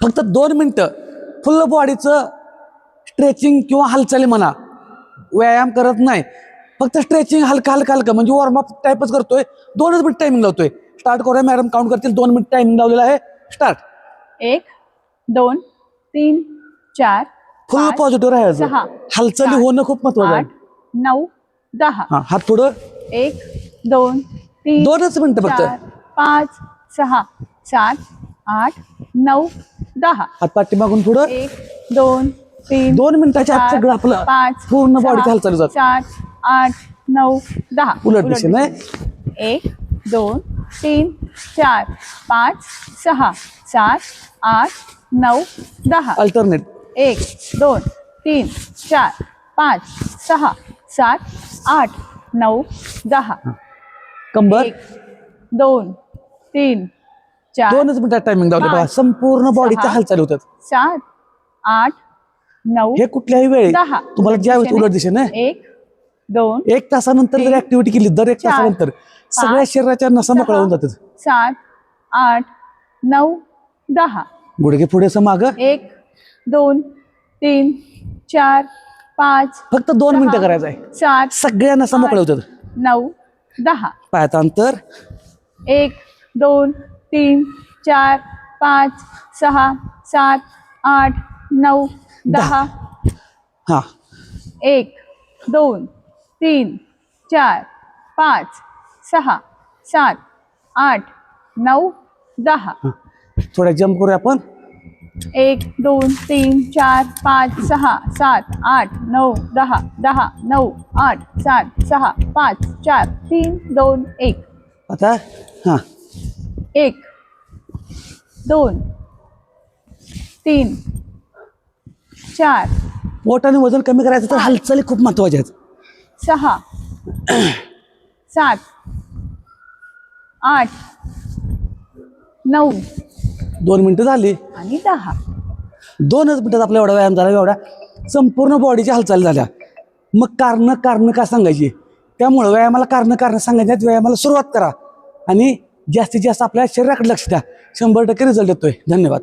फक्त दोन मिनटं. फुल बॉडीचं स्ट्रेचिंग किंवा हालचाली म्हणा. व्यायाम करत नाही. फक्त स्ट्रेचिंग हलका हलका हलका. म्हणजे वॉर्मअप टाईपच करतोय. दोनच मिनिट टायमिंग लावतोय. स्टार्ट करूया. मॅडम काउंट करतील. दोन मिनिट टायमिंग लावलेला आहे. स्टार्ट एक दोन तीन चार फुल पॉझिटिव्ह राहायचं. हालचाली होणं खूप महत्वाचं आहे. नऊ दहा. हा हात पुढं. एक दोन तीन दोनच मिनिटं फक्त. पाच सहा सात आठ नऊ दहा. हात पाठीमागून पुढं. एक दोन तीन दोन मिनिटाच्या आत सगळं आपलं पाच पूर्ण सहा, बॉडीची हालचाल जात सात आठ नऊ दहा. उलट दिशेने. एक दोन तीन चार पाच सहा सात आठ नऊ दहा. अल्टरनेट एक दोन तीन चार पाच सहा सात आठ नऊ दहा. कंबर. एक दोन तीन चार दोनच मिनिटात टायमिंग लावले बघा संपूर्ण बॉडीच्या हालचाली होतात. सात आठ नऊ हे कुठल्याही वेळी दहा. तुम्हाला ज्या वेळेस उलट दिशेने एक दोन एक तासानंतर जर ऍक्टिव्हिटी केली दर एक चार, तासानंतर सगळ्या शरीराच्या नसा मोकळ्या होऊन जातात. सात आठ नऊ दहा. गुडघे पुढे माग. एक दोन तीन चार पाच फक्त दोन सहा, मिनिटं करायचं आहे. सात सगळ्या नसा मोकळ्या होतात. नऊ दहा. पायाचं अंतर. एक दोन तीन चार पाच सहा सात आठ नऊ दहा हा. एक दोन तीन चार पाच सहा सात आठ नऊ दहा. थोड्या जम्प करूया आपण. एक दोन तीन चार पाच सहा सात आठ नऊ दहा दहा नऊ आठ सात सहा पाच चार तीन दोन एक. आता? हा. एक दोन तीन चार. पोट आणि वजन कमी करायचं तर हालचाली खूप महत्त्वाच्या आहेत. सहा सात आठ नऊ. दोन मिनिटं झाली. आणि दहा. दोनच मिनिटात आपला एवढा व्यायाम झाला एवढा संपूर्ण बॉडीच्या हालचाली झाल्या. मग कारण कारण का सांगायची? त्यामुळं व्यायामाला कारण कारण सांगायची. व्यायामाला सुरुवात करा. आणि जास्तीत जास्त आपल्या शरीराकडे लक्ष द्या. शंभर टक्के रिझल्ट येतोय. धन्यवाद.